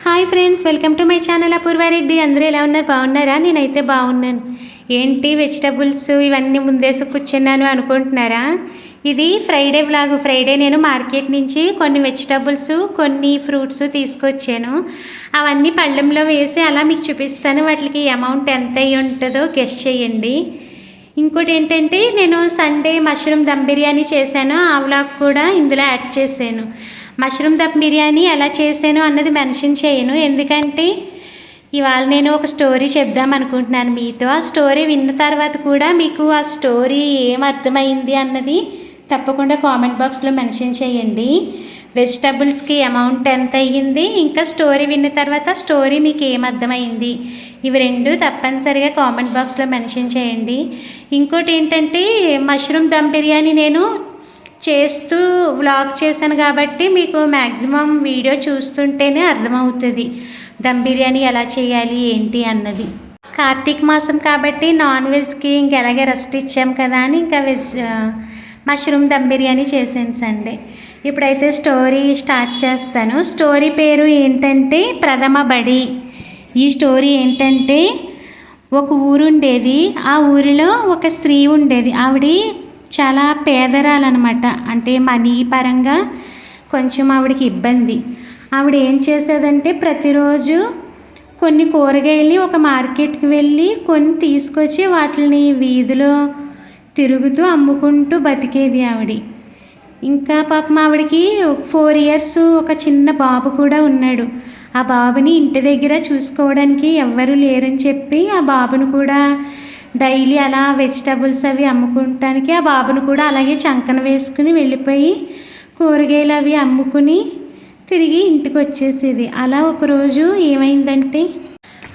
Hi friends welcome to my channel Apoorva Reddy అందరూ ఎలా ఉన్నారు? బాగున్నారా? నేనైతే బాగున్నాను. ఏంటి వెజిటబుల్స్ ఇవన్నీ ముందేసి కూర్చున్నాను అనుకుంటున్నారా? ఇది ఫ్రైడే వ్లాగ్. ఫ్రైడే నేను మార్కెట్ నుంచి కొన్ని వెజిటబుల్స్ కొన్ని ఫ్రూట్స్ తీసుకొచ్చాను. అవన్నీ పళ్ళెంలో వేసి అలా మీకు చూపిస్తాను. వాటికి అమౌంట్ ఎంత అయ్యి ఉంటుందో గెస్ట్ చేయండి. ఇంకోటి ఏంటంటే నేను సండే మష్రూమ్ దమ్ బిర్యానీ చేశాను. ఆ వ్లాగ్ కూడా ఇందులో యాడ్ చేశాను. మష్రూమ్ దమ్ బిర్యానీ ఎలా చేశాను అన్నది మెన్షన్ చేయను. ఎందుకంటే ఇవాళ నేను ఒక స్టోరీ చెప్దాం అనుకుంటున్నాను మీతో. ఆ స్టోరీ విన్న తర్వాత కూడా మీకు ఆ స్టోరీ ఏం అర్థమైంది అన్నది తప్పకుండా కామెంట్ బాక్స్లో మెన్షన్ చేయండి. వెజిటబుల్స్కి అమౌంట్ ఎంత అయ్యింది ఇంకా స్టోరీ విన్న తర్వాత స్టోరీ మీకు ఏం అర్థమైంది ఇవి రెండు తప్పనిసరిగా కామెంట్ బాక్స్లో మెన్షన్ చేయండి. ఇంకోటి ఏంటంటే మష్రూమ్ దమ్ బిర్యానీ నేను చేస్తూ వ్లాగ్ చేశాను కాబట్టి మీకు మ్యాక్సిమం వీడియో చూస్తుంటేనే అర్థమవుతుంది. దమ్ బిర్యానీ ఎలా చేయాలి ఏంటి అన్నది. కార్తీక మాసం కాబట్టి నాన్ వెజ్కి ఇంకెలాగే రెస్ట్ ఇచ్చాం కదా అని ఇంకా వెజ్ మష్రూమ్ దమ్ బిర్యానీ చేసాను సండే. ఇప్పుడైతే స్టోరీ స్టార్ట్ చేస్తాను. స్టోరీ పేరు ఏంటంటే ప్రథమ బడి. ఈ స్టోరీ ఏంటంటే ఒక ఊరుండేది. ఆ ఊరిలో ఒక స్త్రీ ఉండేది. ఆవిడ చాలా పేదరాలన్నమాట అంటే మనీ పరంగా కొంచెం ఆవిడకి ఇబ్బంది. ఆవిడ ఏం చేసేదంటే ప్రతిరోజు కొన్ని కూరగాయలు ఒక మార్కెట్కి వెళ్ళి కొన్ని తీసుకొచ్చి వాటిని వీధిలో తిరుగుతూ అమ్ముకుంటూ బతికేది ఆవిడ. ఇంకా పాపం ఆవిడకి ఫోర్ ఇయర్స్ ఒక చిన్న బాబు కూడా ఉన్నాడు. ఆ బాబుని ఇంటి దగ్గర చూసుకోవడానికి ఎవ్వరూ లేరని చెప్పి ఆ బాబును కూడా డైలీ అలా వెజిటబుల్స్ అవి అమ్ముకుంటానికి ఆ బాబును కూడా అలాగే చంకన వేసుకుని వెళ్ళిపోయి కూరగాయలు అవి అమ్ముకుని తిరిగి ఇంటికి వచ్చేసేది. అలా ఒకరోజు ఏమైందంటే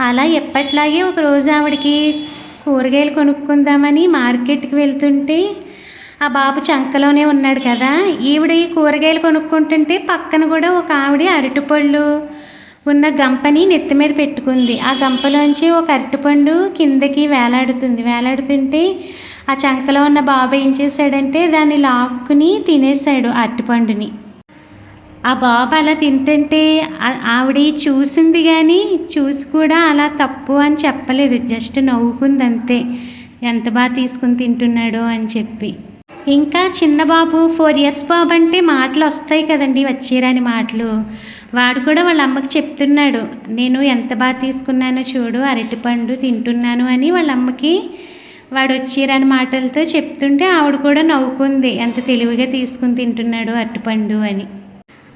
అలా ఎప్పట్లాగే ఒకరోజు ఆవిడకి కూరగాయలు కొనుక్కుందామని మార్కెట్కి వెళ్తుంటే ఆ బాబు చంకలోనే ఉన్నాడు కదా ఈవిడ ఈ కూరగాయలు కొనుక్కుంటుంటే పక్కన కూడా ఒక ఆవిడ అరటిపళ్ళు ఉన్న గంపని నెత్తి మీద పెట్టుకుంది. ఆ గంపలోంచి ఒక అరటిపండు కిందకి వేలాడుతుంది. వేలాడుతుంటే ఆ చంకలో ఉన్న బాబు ఏం చేశాడంటే దాన్ని లాక్కుని తినేశాడు అరటిపండుని. ఆ బాబు అలా తింటుంటే ఆవిడ చూసింది కానీ చూసి కూడా అలా తప్పు అని చెప్పలేదు. జస్ట్ నవ్వుకుంది అంతే. ఎంత బాగా తీసుకుని తింటున్నాడో అని చెప్పి. ఇంకా చిన్న బాబు ఫోర్ ఇయర్స్ బాబు అంటే మాటలు వస్తాయి కదండి వచ్చేరాని మాటలు. వాడు కూడా వాళ్ళ అమ్మకి చెప్తున్నాడు నేను ఎంత బాగా తీసుకున్నానో చూడు అరటిపండు తింటున్నాను అని వాళ్ళ అమ్మకి వాడు వచ్చిరాని మాటలతో చెప్తుంటే ఆవిడ కూడా నవ్వుకుంది ఎంత తెలివిగా తీసుకుని తింటున్నాడు అరటిపండు అని.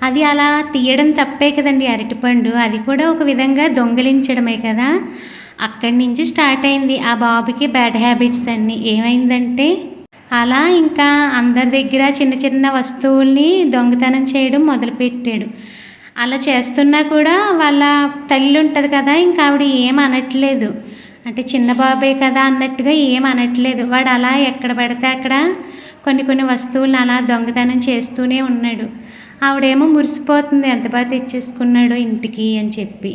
అది అలా తీయడం తప్పే కదండి అరటిపండు. అది కూడా ఒక విధంగా దొంగలించడమే కదా. అక్కడి నుంచి స్టార్ట్ అయింది ఆ బాబుకి బ్యాడ్ హ్యాబిట్స్ అన్నీ. ఏమైందంటే అలా ఇంకా అందరి దగ్గర చిన్న చిన్న వస్తువుల్ని దొంగతనం చేయడం మొదలుపెట్టాడు. అలా చేస్తున్నా కూడా వాళ్ళ తల్లి ఉంటుంది కదా ఇంకా ఆవిడ ఏం అనట్లేదు. అంటే చిన్న బాబే కదా అన్నట్టుగా ఏం అనట్లేదు. వాడు అలా ఎక్కడ పడితే అక్కడ కొన్ని కొన్ని వస్తువులను అలా దొంగతనం చేస్తూనే ఉన్నాడు. ఆవిడేమో మురిసిపోతుంది ఎంత బాగా తెచ్చేసుకున్నాడు ఇంటికి అని చెప్పి.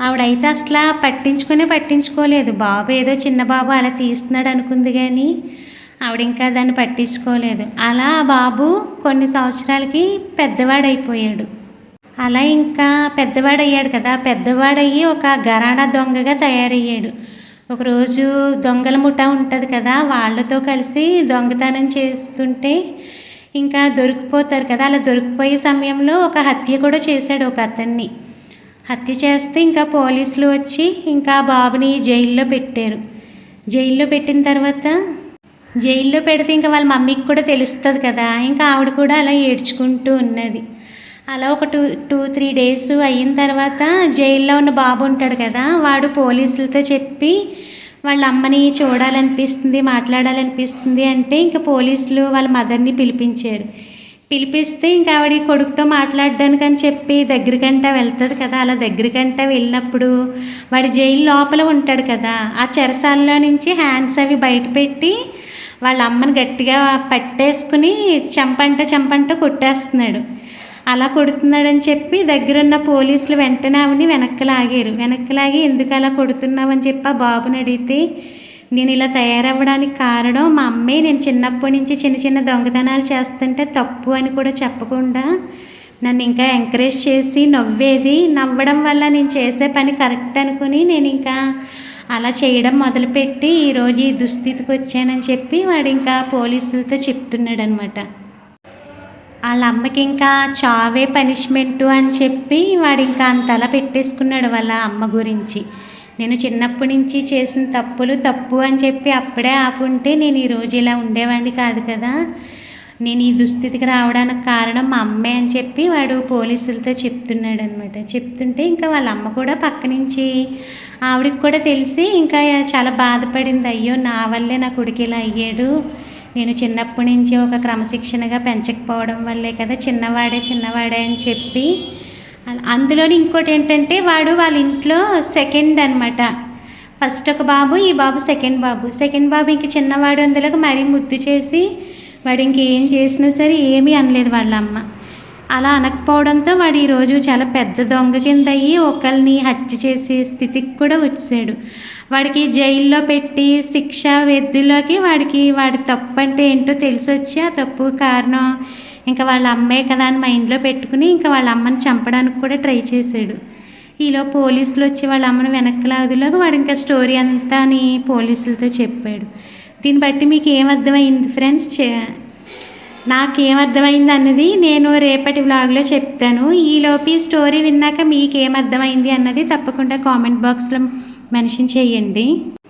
ఆవిడైతే అసలు పట్టించుకునే పట్టించుకోలేదు. బాబు ఏదో చిన్న బాబు అలా తీస్తున్నాడు అనుకుంది కానీ ఆవిడ ఇంకా దాన్ని పట్టించుకోలేదు. అలా ఆ బాబు కొన్ని సంవత్సరాలకి పెద్దవాడైపోయాడు. అలా ఇంకా పెద్దవాడయ్యాడు కదా. పెద్దవాడయ్యి ఒక గరాణా దొంగగా తయారయ్యాడు. ఒకరోజు దొంగల ముఠా ఉంటుంది కదా. వాళ్ళతో కలిసి దొంగతనం చేస్తుంటే ఇంకా దొరికిపోతారు కదా. అలా దొరికిపోయే సమయంలో ఒక హత్య కూడా చేశాడు ఒక అతన్ని. హత్య చేస్తే ఇంకా పోలీసులు వచ్చి ఇంకా బాబుని జైల్లో పెట్టారు. జైల్లో పెట్టిన తర్వాత జైల్లో పెడితే ఇంకా వాళ్ళ మమ్మీకి కూడా తెలుస్తుంది కదా. ఇంకా ఆవిడ కూడా అలా ఏడ్చుకుంటూ ఉన్నది. అలా ఒక టూ టూ త్రీ డేస్ అయిన తర్వాత జైల్లో ఉన్న బాబు ఉంటాడు కదా వాడు పోలీసులతో చెప్పి వాళ్ళ అమ్మని చూడాలనిపిస్తుంది మాట్లాడాలనిపిస్తుంది అంటే ఇంకా పోలీసులు వాళ్ళ మదర్ని పిలిపించారు పిలిపిస్తే ఇంకా ఆవిడ కొడుకుతో మాట్లాడడానికి అని చెప్పి దగ్గరికంట వెళ్తుంది కదా. అలా దగ్గరికంట వెళ్ళినప్పుడు వాడి జైలు లోపల ఉంటాడు కదా. ఆ చెరసాలలో నుంచి హ్యాండ్స్ అవి బయట పెట్టి వాళ్ళ అమ్మని గట్టిగా పట్టేసుకుని చంపంట చంపంట కొట్టేస్తున్నాడు. అలా కొడుతున్నాడని చెప్పి దగ్గరున్న పోలీసులు వెంటనే ఆవిడని వెనక్కి లాగారు. వెనక్కి లాగి ఎందుకు అలా కొడుతున్నావని చెప్పి ఆ బాబుని అడిగితే నేను ఇలా తయారవ్వడానికి కారణం మా అమ్మే. నేను చిన్నప్పటి నుంచి చిన్న చిన్న దొంగతనాలు చేస్తుంటే తప్పు అని కూడా చెప్పకుండా నన్ను ఇంకా ఎంకరేజ్ చేసి నవ్వేది. నవ్వడం వల్ల నేను చేసే పని కరెక్ట్ అనుకుని నేను ఇంకా అలా చేయడం మొదలుపెట్టి ఈరోజు ఈ దుస్థితికి వచ్చానని చెప్పి వాడు ఇంకా పోలీసులతో చెప్తున్నాడు అనమాట వాళ్ళ అమ్మకి ఇంకా చావే పనిష్మెంటు అని చెప్పి వాడు ఇంకా అంతలా పెట్టేసుకున్నాడు వాళ్ళ అమ్మ గురించి. నేను చిన్నప్పటి నుంచి చేసిన తప్పులు తప్పు అని చెప్పి అప్పుడే ఆపుంటే నేను ఈరోజు ఇలా ఉండేవాడిని కాదు కదా. నేను ఈ దుస్థితికి రావడానికి కారణం మా అమ్మే అని చెప్పి వాడు పోలీసులతో చెప్తున్నాడు అనమాట చెప్తుంటే ఇంకా వాళ్ళ అమ్మ కూడా పక్క నుంచి ఆవిడకి కూడా తెలిసి ఇంకా చాలా బాధపడింది. అయ్యో నా వల్లే నా కొడుకు ఇలా అయ్యాడు. నేను చిన్నప్పటి నుంచి ఒక క్రమశిక్షణగా పెంచకపోవడం వల్లే కదా చిన్నవాడే చిన్నవాడే అని చెప్పి అందులోని ఇంకోటి ఏంటంటే వాడు వాళ్ళ ఇంట్లో సెకండ్ అనమాట ఫస్ట్ ఒక బాబు ఈ బాబు సెకండ్ బాబు. సెకండ్ బాబు ఇంక చిన్నవాడు అందులోకి మరీ ముద్దు చేసి వాడు ఇంకేం చేసినా సరే ఏమీ అనలేదు వాళ్ళ అమ్మ. అలా అనకపోవడంతో వాడు ఈరోజు చాలా పెద్ద దొంగ కింద అయ్యి ఒకరిని హత్య చేసే స్థితికి కూడా వచ్చాడు. వాడికి జైల్లో పెట్టి శిక్ష వెద్దులోకి వాడికి వాడి తప్పు అంటే ఏంటో తెలిసి వచ్చి ఆ తప్పు కారణం ఇంకా వాళ్ళ అమ్మాయి కదా అని మైండ్లో పెట్టుకుని ఇంకా వాళ్ళ అమ్మని చంపడానికి కూడా ట్రై చేశాడు. ఈలో పోలీసులు వచ్చి వాళ్ళ అమ్మను వెనక్కి లాగులోకి వాడు ఇంకా స్టోరీ అంతా అని పోలీసులతో చెప్పాడు. దీన్ని బట్టి మీకు ఏమర్థమైంది ఫ్రెండ్స్ నాకేమర్థమైంది అన్నది నేను రేపటి వ్లాగ్లో చెప్తాను. ఈలోపు ఈ స్టోరీ విన్నాక మీకేమర్థమైంది అన్నది తప్పకుండా కామెంట్ బాక్స్లో మెన్షన్ చేయండి.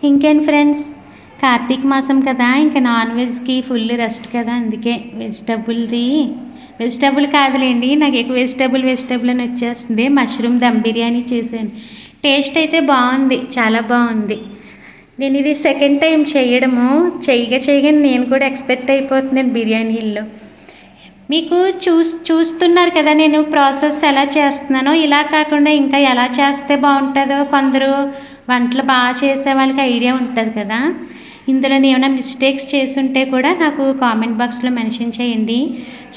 ఇంకేం ఫ్రెండ్స్ కార్తీక మాసం కదా ఇంకా నాన్ వెజ్కి ఫుల్ రెస్ట్ కదా అందుకే వెజిటబుల్ది వెజిటబుల్ కాదులేండి నాకు ఎక్కువ వెజిటబుల్ వెజిటబుల్ అని వచ్చేస్తుంది. మష్రూమ్ దమ్ బిర్యానీ చేశాను. టేస్ట్ అయితే బాగుంది చాలా బాగుంది. నేను ఇది సెకండ్ టైం చేయడము. చేయగా చేయగా నేను కూడా ఎక్స్పెక్ట్ అయిపోతున్నాను బిర్యానీల్లో మీకు చూస్ చూస్తున్నారు కదా నేను ప్రాసెస్ ఎలా చేస్తున్నానో. ఇలా కాకుండా ఇంకా ఎలా చేస్తే బాగుంటుందో కొందరు వంటలు బాగా చేసే వాళ్ళకి ఐడియా ఉంటుంది కదా. ఇందులో ఏమైనా మిస్టేక్స్ చేసుంటే కూడా నాకు కామెంట్ బాక్స్లో మెన్షన్ చేయండి.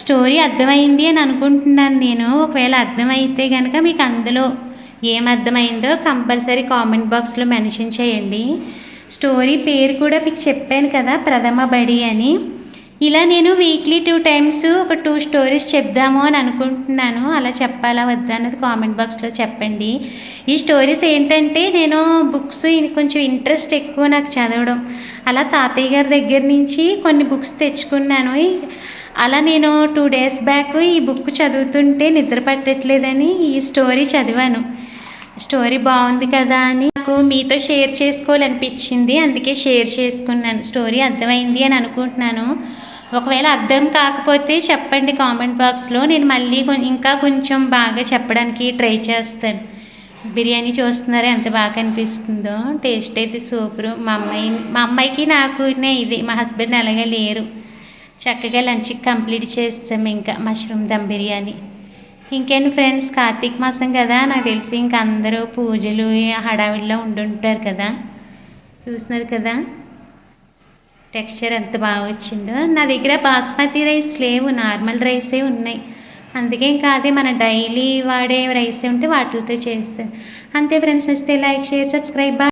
స్టోరీ అర్థమైంది అని అనుకుంటున్నాను నేను. ఒకవేళ అర్థమైతే కనుక మీకు అందులో ఏం అర్థమైందో కంపల్సరీ కామెంట్ బాక్స్లో మెన్షన్ చేయండి. స్టోరీ పేరు కూడా మీకు చెప్పాను కదా ప్రథమ బడి అని. ఇలా నేను వీక్లీ టూ టైమ్స్ ఒక టూ స్టోరీస్ చెప్దాము అని అనుకుంటున్నాను. అలా చెప్పాలా వద్దా అన్నది కామెంట్ బాక్స్లో చెప్పండి. ఈ స్టోరీస్ ఏంటంటే నేను బుక్స్ కొంచెం ఇంట్రెస్ట్ ఎక్కువ నాకు చదవడం. అలా తాతయ్య గారి దగ్గర నుంచి కొన్ని బుక్స్ తెచ్చుకున్నాను. అలా నేను టూ డేస్ బ్యాక్ ఈ బుక్ చదువుతుంటే నిద్ర పట్టట్లేదని ఈ స్టోరీ చదివాను. స్టోరీ బాగుంది కదా అని నాకు మీతో షేర్ చేసుకోవాలనిపించింది. అందుకే షేర్ చేసుకున్నాను. స్టోరీ అర్థమైంది అని అనుకుంటున్నాను. ఒకవేళ అర్థం కాకపోతే చెప్పండి కామెంట్ బాక్స్లో. నేను మళ్ళీ ఇంకా కొంచెం బాగా చెప్పడానికి ట్రై చేస్తాను. బిర్యానీ చూస్తున్నారా? ఎంత బాగా అనిపిస్తుందో. టేస్ట్ అయితే సూపరు. మా అమ్మాయి మా అమ్మాయికి నాకు ఇది మా హస్బెండ్ అలాగే లేరు. చక్కగా లంచ్ కంప్లీట్ చేస్తాం ఇంకా. మష్రూమ్ దమ్ బిర్యానీ. ఇంకేంటి ఫ్రెండ్స్? కార్తీక మాసం కదా నాకు తెలిసి ఇంక అందరూ పూజలు హడావిడిలో ఉండుంటారు కదా. చూస్తున్నారు కదా? టెక్స్చర్ ఎంత బాగా వచ్చిందో. నా దగ్గర బాస్మతి రైస్ లేవు నార్మల్ రైసే ఉన్నాయి. అందుకే ఇంకా అదే మన డైలీ వాడే రైస్ ఉంటే వాటితో చేస్తాను అంతే ఫ్రెండ్స్ వస్తే లైక్ షేర్ సబ్స్క్రైబ్